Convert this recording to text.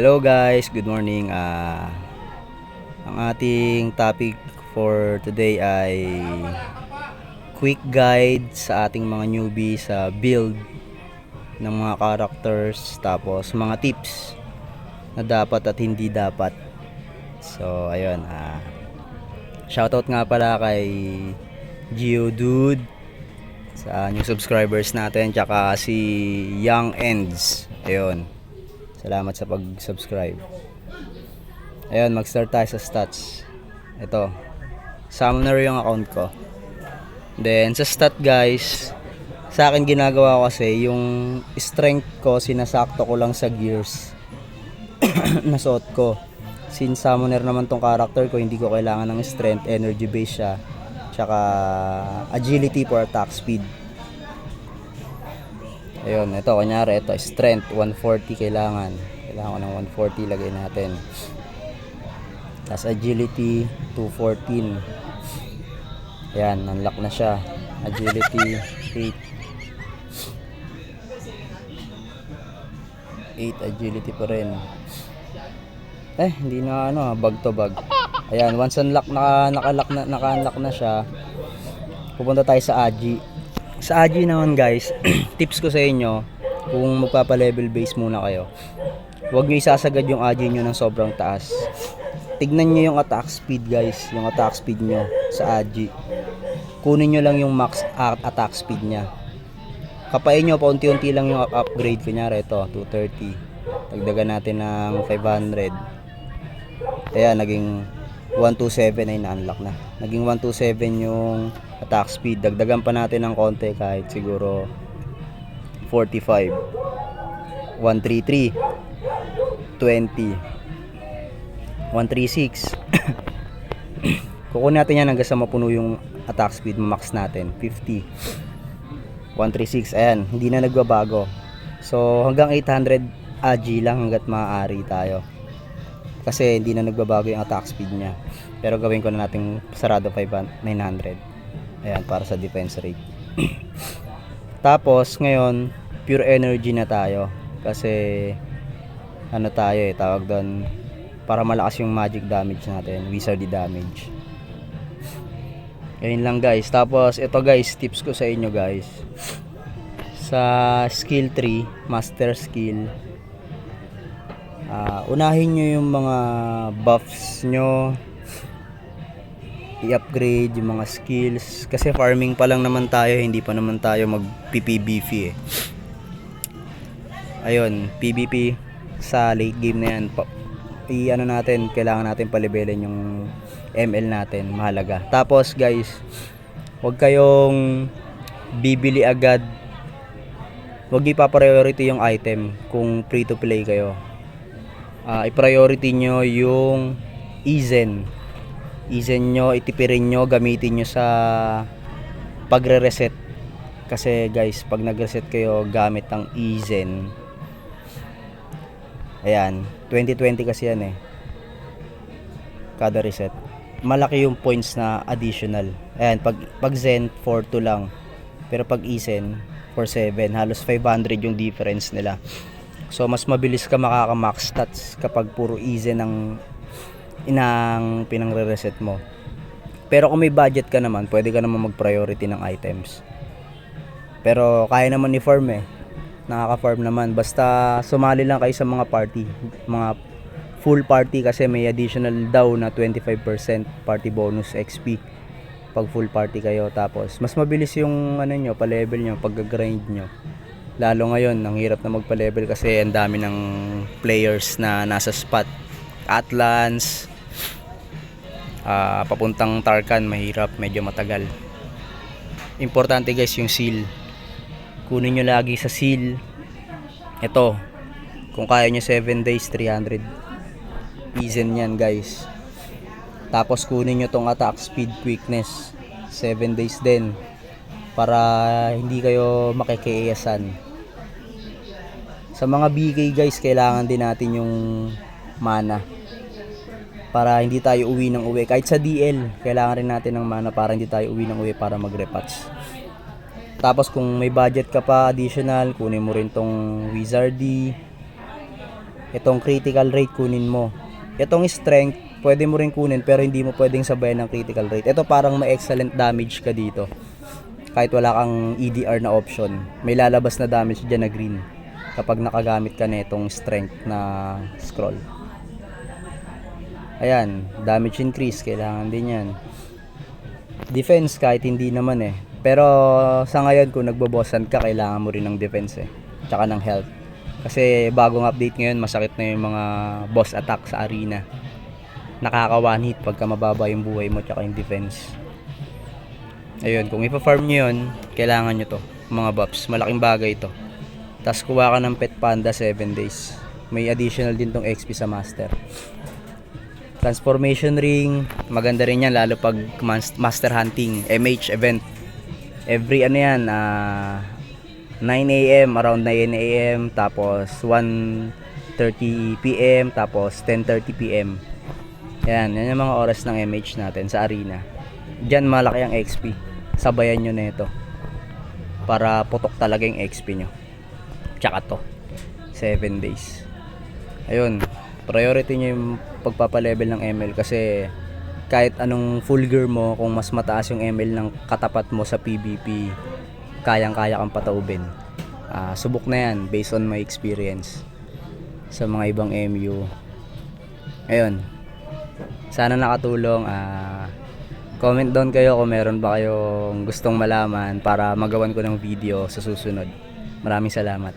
Hello guys, good morning. Ah, ang ating topic for today ay quick guide sa ating mga newbie sa build ng mga characters tapos mga tips na dapat at hindi dapat. So, ayun. Ah, shoutout nga pala kay Geodude sa new subscribers natin tsaka si Young Ends. Ayun. Salamat sa pag-subscribe. Ayun, mag-start tayo sa stats. Ito. Summoner yung account ko. Then, sa stat guys, sa akin ginagawa ko kasi, yung strength ko, sinasakto ko lang sa gears na suot ko. Since summoner naman tong character ko, hindi ko kailangan ng strength, energy base siya. Tsaka agility for attack speed. Ayun, ito, kunyari, ito, strength, 140 kailangan. Kailangan ko ng 140, lagay natin. Tapos agility, 214. Ayan, unlock na siya. Agility, 8. 8 agility pa rin. Eh, hindi na ano, ah, bag to bag. Ayan, once unlock, naka, naka-lock na, naka-unlock na siya, pupunta tayo sa Agi. Sa Agi naman guys, tips ko sa inyo, kung magpapa-level base muna kayo, huwag nyo isasagad yung Agi nyo ng sobrang taas. Tignan nyo yung attack speed guys, yung attack speed nyo sa Agi. Kunin nyo lang yung max attack speed niya. Kapain nyo, paunti-unti lang yung up- upgrade. Kunyari ito, 230. Dagdagan natin ng 500. Ayan, naging 127 ay na-unlock na. Naging 127 yung attack speed. Dagdagan pa natin ng konti kahit siguro 45. 133. 20. 136. Kukunin natin yan hanggang sa mapuno yung attack speed max natin. 50. 136. Ayan, hindi na nagbabago. So, hanggang 800 AG lang hanggat maaari tayo. Kasi hindi na nagbabago yung attack speed niya. Pero gawin ko na natin sarado 500, 900. Ayan, para sa defense rate. Tapos, ngayon, pure energy na tayo. Kasi, ano tayo eh, tawag doon, para malakas yung magic damage natin, wizardy damage. Ayun lang guys. Tapos, ito guys, tips ko sa inyo guys. Sa skill tree, master skill, Ah, unahin nyo yung mga buffs nyo i-upgrade yung mga skills. Kasi farming pa lang naman tayo hindi pa naman tayo mag PPBF eh. Ayun PVP sa late game na yan. Pa, i ano natin kailangan natin palibelin yung ML natin mahalaga. Tapos guys huwag kayong bibili agad. Huwag ipa-priority yung item kung free to play kayo. Ah, i-priority nyo yung Ezen. Ezen nyo, itipirin nyo, gamitin nyo sa pagre-reset. Kasi guys, pag nag-reset kayo gamit ang Ezen, ayan, 2020 kasi yan eh. Kada reset. Malaki yung points na additional. Ayan, pag, pag Zen, 4-2 lang. Pero pag Ezen, 4-7. Halos 500 yung difference nila. So mas mabilis ka makaka-max stats kapag puro easy ng inang pinangre-reset mo. Pero kung may budget ka naman, pwede ka naman mag-priority ng items. Pero kaya naman ni farm eh. Nakaka-farm naman basta sumali lang kayo sa mga party, mga full party kasi may additional daw na 25% party bonus XP pag full party kayo tapos mas mabilis yung ano nyo, pa-level nyo, pag-grind nyo lalo ngayon ang hirap na magpa-level kasi ang dami ng players na nasa spot Atlans ah, papuntang Tarkan mahirap medyo matagal. Importante guys yung seal. Kunin nyo lagi sa seal. Ito kung kaya nyo 7 days 300 Easen yan guys. Tapos kunin nyo tong attack speed quickness. 7 days din. Para hindi kayo makikiasan sa mga BK guys, kailangan din natin yung mana. Para hindi tayo uwi ng uwi. Kahit sa DL, kailangan rin natin ng mana para hindi tayo uwi ng uwi para mag-repatch. Tapos kung may budget ka pa additional, kunin mo rin tong Wizardy. Itong critical rate kunin mo. Itong strength, pwede mo rin kunin pero hindi mo pwedeng sabayan ng critical rate. Ito parang may excellent damage ka dito. Kahit wala kang EDR na option, may lalabas na damage dyan na green kapag nakagamit ka na itong strength na scroll. Ayan, damage increase, kailangan din yan. Defense kahit hindi naman eh. Pero sa ngayon kung nagbobosan ka, kailangan mo rin ng defense eh. Tsaka ng health. Kasi bagong update ngayon, masakit na yung mga boss attack sa arena. Nakaka one hit pagka mababa yung buhay mo tsaka yung defense. Ayun, kung ipa-farm nyo yun, kailangan nyo to. Mga buffs, malaking bagay to. Tapos kuha ka ng Pet Panda 7 days. May additional din tong XP sa Master. Transformation Ring, maganda rin yan lalo pag mas- Master Hunting, MH event. Every ano yan, ah 9 a.m. around 9 a.m. tapos 1:30 p.m. tapos 10:30 p.m. Yan, yan yung mga oras ng MH natin sa arena. Diyan malaki ang XP. Sabayan nyo na ito. Para putok talaga yung XP nyo. Tsaka to. 7 days. Ayun. Priority nyo yung pagpapalevel ng ML kasi kahit anong full gear mo, kung mas mataas yung ML ng katapat mo sa PvP, kayang-kaya kang pataubin. Ah, subok na yan based on my experience sa mga ibang MU. Ayun. Sana nakatulong. Ah, comment down kayo kung meron ba kayong gustong malaman para magawan ko ng video sa susunod. Maraming salamat.